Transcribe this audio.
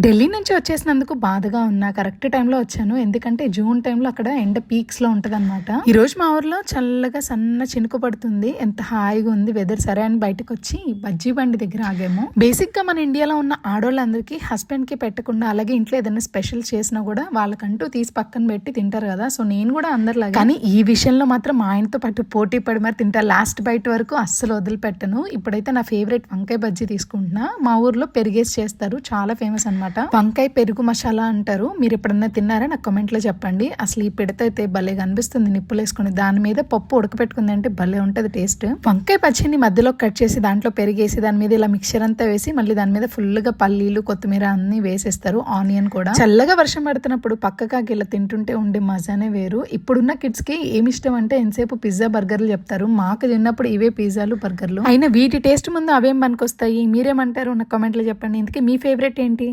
ఢిల్లీ నుంచి వచ్చేసినందుకు బాధగా ఉన్నా. కరెక్ట్ టైంలో వచ్చాను. ఎందుకంటే జూన్ టైంలో అక్కడ ఎండ పీక్స్లో ఉంటది అనమాట ఈ రోజు మా ఊర్లో చల్లగా సన్న చినుకు పడుతుంది. ఎంత హాయిగా ఉంది వెదర్. సరే అని బయటకు వచ్చి బజ్జీ బండి దగ్గర ఆగాము. బేసిక్గా మన ఇండియాలో ఉన్న ఆడవాళ్ళందరికీ హస్బెండ్కి పెట్టకుండా అలాగే ఇంట్లో ఏదైనా స్పెషల్ చేసినా కూడా వాళ్ళకంటూ తీసి పక్కన పెట్టి తింటారు కదా. సో నేను కూడా అందరిలాగా. కానీ ఈ విషయంలో మాత్రం మా ఆయనతో పాటు పోటీ పడి మరి తింటా. లాస్ట్ బయట వరకు అస్సలు వదిలిపెట్టను. ఇప్పుడైతే నా ఫేవరెట్ వంకాయ బజ్జీ తీసుకుంటున్నా. మా ఊర్లో పెరిగేసి చేస్తారు. చాలా ఫేమస్ అనమాట వంకాయ పెరుగు మసాలా అంటారు. మీరు ఎప్పుడన్నా తిన్నారా? నాకు కామెంట్లో చెప్పండి. అసలు ఈ పిడత అయితే భలే కనిపిస్తుంది నిప్పులు వేసుకుని దాని మీద పప్పు ఉడకపెట్టుకుంది అంటే భలే ఉంటది టేస్ట్. వంకాయ పచ్చిని మధ్యలో కట్ చేసి దాంట్లో పెరిగేసి దాని మీద ఇలా మిక్చర్ అంతా వేసి మళ్ళీ దాని మీద ఫుల్గా పల్లీలు కొత్తిమీర అన్ని వేసేస్తారు. ఆనియన్ కూడా. చల్లగా వర్షం పడుతున్నప్పుడు పక్కకాకి ఇలా తింటుంటే ఉండే మజానే వేరు. ఇప్పుడున్న కిడ్స్కి ఏమి ఇష్టం అంటే ఎంతసేపు పిజ్జా బర్గర్లు చెప్తారు. మాకు తిన్నప్పుడు ఇవే పిజ్జాలు బర్గర్లు. అయినా వీటి టేస్ట్ ముందు అవేం పనికొస్తాయి? మీరేమంటారు? నా కామెంట్లో చెప్పండి. ఇందుకే మీ ఫేవరెట్ ఏంటి?